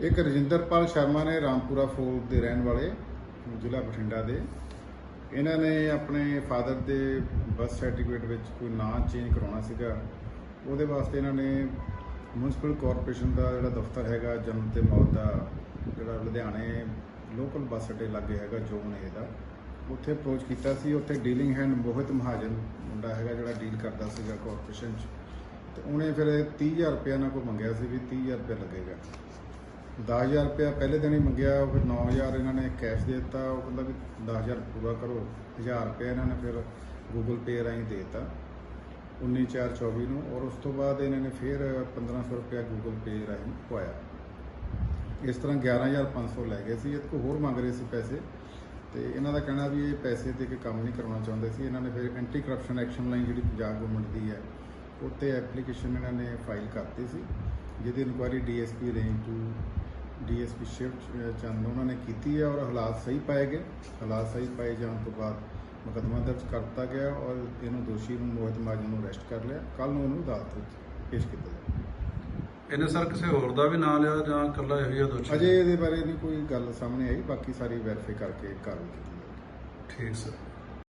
ਇੱਕ ਰਜਿੰਦਰਪਾਲ ਸ਼ਰਮਾ ਨੇ ਰਾਮਪੁਰਾ ਫੋਰਟ ਦੇ ਰਹਿਣ ਵਾਲੇ, ਜ਼ਿਲ੍ਹਾ ਬਠਿੰਡਾ ਦੇ। ਇਹਨਾਂ ਨੇ ਆਪਣੇ ਫਾਦਰ ਦੇ ਬਰਥ ਸਰਟੀਫਿਕੇਟ ਵਿੱਚ ਕੋਈ ਨਾਂ ਚੇਂਜ ਕਰਾਉਣਾ ਸੀਗਾ। ਉਹਦੇ ਵਾਸਤੇ ਇਹਨਾਂ ਨੇ ਮਿਊਨਿਸਪਲ ਕਾਰਪੋਰੇਸ਼ਨ ਦਾ ਜਿਹੜਾ ਦਫ਼ਤਰ ਹੈਗਾ, ਜਨਮ ਤੇ ਮੌਤ ਦਾ ਜਿਹੜਾ ਲੁਧਿਆਣੇ ਲੋਕਲ ਬੱਸ ਅੱਡੇ ਲਾਗੇ ਹੈਗਾ ਜੋਨ ਏ ਦਾ, ਉੱਥੇ ਅਪਰੋਚ ਕੀਤਾ ਸੀ। ਉੱਥੇ ਡੀਲਿੰਗ ਹੈਂਡ ਮੋਹਿਤ ਮਹਾਜਨ ਮੁੰਡਾ ਹੈਗਾ ਜਿਹੜਾ ਡੀਲ ਕਰਦਾ ਸੀਗਾ ਕਾਰਪੋਰੇਸ਼ਨ 'ਚ। ਤੇ ਉਹਨੇ ਫਿਰ 30000 ਰੁਪਏ ਨਾਲ ਕੋ ਮੰਗਿਆ ਸੀ ਵੀ 30000 ਰੁਪਏ ਲੱਗੇਗਾ। 10000 ਰੁਪਇਆ ਪਹਿਲੇ ਦਿਨ ਹੀ ਮੰਗਿਆ ਫਿਰ 9000 ਇਹਨਾਂ ਨੇ ਕੈਸ਼ ਦੇ ਦਿੱਤਾ, ਉਹ ਕਹਿੰਦਾ ਵੀ 10000 ਪੂਰਾ ਕਰੋ 1000 ਰੁਪਇਆ ਇਹਨਾਂ ਨੇ ਫਿਰ ਗੂਗਲ ਪੇ ਰਾਹੀਂ ਦੇ ਦਿੱਤਾ 19424 ਨੂੰ, ਔਰ ਉਸ ਤੋਂ ਬਾਅਦ ਇਹਨਾਂ ਨੇ ਫਿਰ 1500 ਰੁਪਇਆ ਗੂਗਲ ਪੇ ਰਾਹੀਂ ਪਵਾਇਆ। ਇਸ ਤਰ੍ਹਾਂ 11500 ਲੈ ਗਏ ਸੀ, ਇਹ ਤੋਂ ਹੋਰ ਮੰਗ ਰਹੇ ਸੀ ਪੈਸੇ, ਤੇ ਇਹਨਾਂ ਦਾ ਕਹਿਣਾ ਵੀ ਇਹ ਪੈਸੇ 'ਤੇ ਕੇ ਕੰਮ ਨਹੀਂ ਕਰਾਉਣਾ ਚਾਹੁੰਦੇ ਸੀ, ਇਹਨਾਂ ਨੇ ਫਿਰ ਐਂਟੀ ਕਰਪਸ਼ਨ ਐਕਸ਼ਨ ਲਾਈਨ ਜਿਹੜੀ ਪੰਜਾਬ ਗਵਰਨਮੈਂਟ ਦੀ ਹੈ, ਉੱਤੇ ਐਪਲੀਕੇਸ਼ਨ ਇਹਨਾਂ ਨੇ ਫਾਈਲ ਕਰਤੀ ਸੀ, ਜਿਹਦੀ enquiry DSP range two DSP Shiv Chand ਉਹਨਾਂ ਨੇ ਕੀਤੀ ਹੈ ਔਰ ਹਾਲਾਤ ਸਹੀ ਪਾਏ ਗਏ। ਹਾਲਾਤ ਸਹੀ ਪਾਏ ਜਾਣ ਤੋਂ ਬਾਅਦ ਮੁਕੱਦਮਾ ਦਰਜ ਕਰ ਦਿੱਤਾ ਗਿਆ ਔਰ ਇਹਨੂੰ ਦੋਸ਼ੀ ਨੂੰ ਮੋਹਿਤ ਮਾਜਨ ਨੂੰ ਅਰੈਸਟ ਕਰ ਲਿਆ। ਕੱਲ ਨੂੰ ਇਹਨੂੰ ਅਦਾਲਤ ਵਿੱਚ ਪੇਸ਼ ਕੀਤਾ ਜਾਏਗਾ ਇਹਨੇ ਸਰ ਕਿਸੇ ਹੋਰ ਦਾ ਵੀ ਨਾਂ ਲਿਆ ਜਾਂ ਇਕੱਲਾ ਇਹੋ ਜਿਹਾ ਦੋਸ਼ੀ? ਅਜੇ ਇਹਦੇ ਬਾਰੇ ਨਹੀਂ ਕੋਈ ਗੱਲ ਸਾਹਮਣੇ ਆਈ। ਬਾਕੀ ਸਾਰੀ ਵੈਰੀਫਾਈ ਕਰਕੇ ਕਾਰਵਾਈ ਕੀਤੀ ਜਾਏਗੀ ਠੀਕ ਸਰ।